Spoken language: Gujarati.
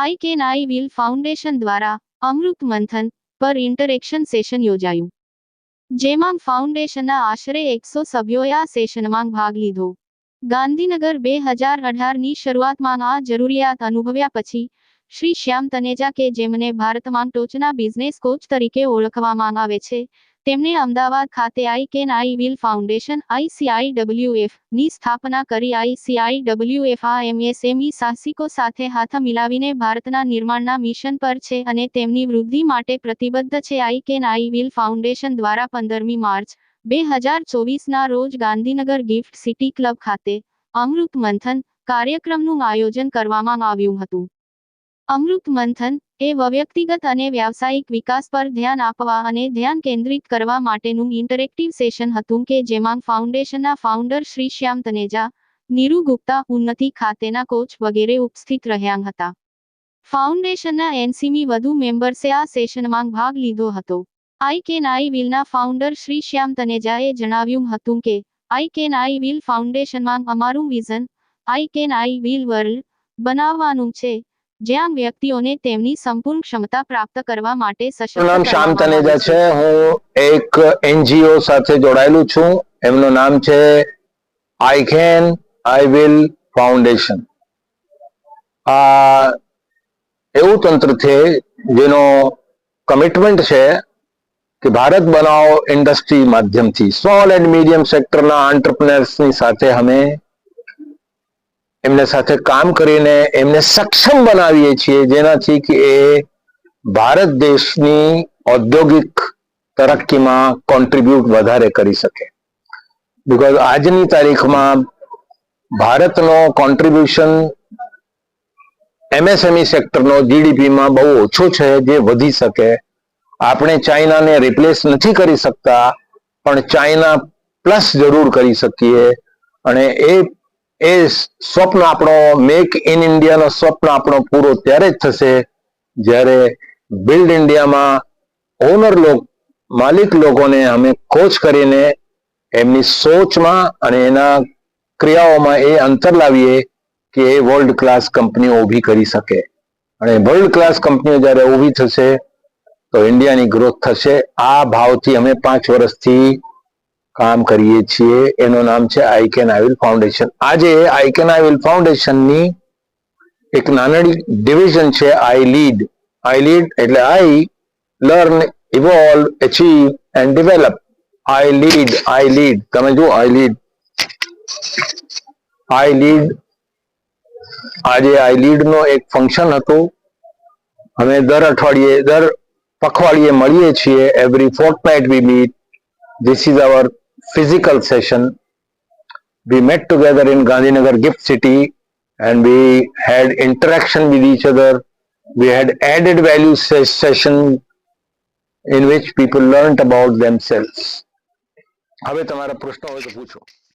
I can I will foundation દ્વારા અમૃત મંથન પર ઇન્ટરેક્શન સેશન યોજાયું. જેમાં ફાઉન્ડેશનના આશરે એકસો સભ્યોએ આ સેશનમાં ભાગ લીધો. ગાંધીનગર બે હજાર અઢારની શરૂઆતમાં આ જરૂરિયાત અનુભવ્યા પછી શ્રી શ્યામ તનેજા કે જેમને ભારતમાં ટોચના બિઝનેસ કોચ તરીકે ઓળખવામાં આવે છે તેમણે અમદાવાદ ખાતે I can I will foundation આઈસીઆઈડબ્લ્યુએફની સ્થાપના કરી. આઈસીઆઈડબ્લ્યુએફ આ એમએસએમઈ સાહસિકો સાથે હાથ મિલાવીને ભારતના નિર્માણના મિશન પર છે અને તેમની વૃદ્ધિ માટે પ્રતિબદ્ધ છે. I can I will foundation દ્વારા પંદરમી માર્ચ બે હજાર ચોવીસના રોજ ગાંધીનગર ગિફ્ટ સિટી ક્લબ ખાતે અમૃત મંથન કાર્યક્રમનું આયોજન કરવામાં આવ્યું હતું. અમૃત મંથન એ વ્યક્તિગત અને વ્યાવસાયિક વિકાસ પર ધ્યાન આપવા અને ધ્યાન કેન્દ્રિત કરવા માટેનું ઇન્ટરેક્ટિવ સેશન હતું કે જેમાં ફાઉન્ડેશનના ફાઉન્ડર શ્રી શ્યામ તનેજા, નીરુ ગુપ્તા, ઉન્નતિ ખાતેના કોચ વગેરે ઉપસ્થિત રહ્યા હતા. ફાઉન્ડેશનના એનસીમી વધુ મેમ્બર્સે આ સેશનમાં ભાગ લીધો હતો. આઈ કેન આઈ વિલના ફાઉન્ડર શ્રી શ્યામ તનેજાએ જણાવ્યું હતું કે, આઈ કેન આઈ વિલ ફાઉન્ડેશનમાં અમારું vision, I can I will world, બનાવવાનું છે જ્યાં વ્યક્તિઓને તેમની સંપૂર્ણ ક્ષમતા પ્રાપ્ત કરવા માટે સશક્ત નામ શામ તનેજા છે. હું એક એનજીઓ સાથે જોડાયેલું છું. એમનું નામ છે I can I will foundation. આ એવું તંત્ર છે જેનો કમિટમેન્ટ છે કે ભારત બનાવો ઇન્ડસ્ટ્રી માધ્યમથી. સ્મોલ એન્ડ મીડિયમ સેક્ટરના આંટરપ્રનર્સની સાથે અમે એમને સાથે કામ કરીને એમને સક્ષમ બનાવીએ છીએ, જેનાથી કે એ ભારત દેશની ઔદ્યોગિક તરક્કીમાં કોન્ટ્રીબ્યુટ વધારે કરી શકે. બિકોઝ આજની તારીખમાં ભારતનો કોન્ટ્રીબ્યુશન એમએસએમઈ સેક્ટરનો જીડીપીમાં બહુ ઓછો છે, જે વધી શકે. આપણે ચાઇનાને રિપ્લેસ નથી કરી શકતા, પણ ચાઇના પ્લસ જરૂર કરી શકીએ. અને એ એ સ્વપ્ન આપણો મેક ઇન ઇન્ડિયાનો સ્વપ્ન આપણો પૂરો ત્યારે જ થશે જ્યારે બિલ્ડ ઇન્ડિયામાં ઓનર લોક, માલિક લોકોને અમે કોચ કરીને એમની સોચમાં અને એના ક્રિયાઓમાં એ અંતર લાવીએ કે એ વર્લ્ડ ક્લાસ કંપનીઓ ઊભી કરી શકે. અને વર્લ્ડ ક્લાસ કંપનીઓ જ્યારે ઊભી થશે તો ઇન્ડિયાની ગ્રોથ થશે. આ ભાવથી અમે પાંચ વર્ષથી કામ કરીએ છીએ. એનું નામ છે I can I will foundation આજે આઈ કેન આઈ ફાઉન્ડેશનની એક નાનડી ડિવિઝન છે આઈ લીડ આઈ લીડ એટલે I learn evolve achieve and develop I lead I lead તમે જુઓ આઈ લીડ આઈ લીડ આજે આઈ લીડ નો એક ફંક્શન હતું. અમે દર અઠવાડિયે, દર પખવાડિયે મળીએ છીએ. Every fortnight we meet this is our physical session we met together in gandhinagar gift city and we had interaction with each other we had added value ses- session in which people learnt about themselves હવે તમારા પ્રશ્ન હોય તો પૂછો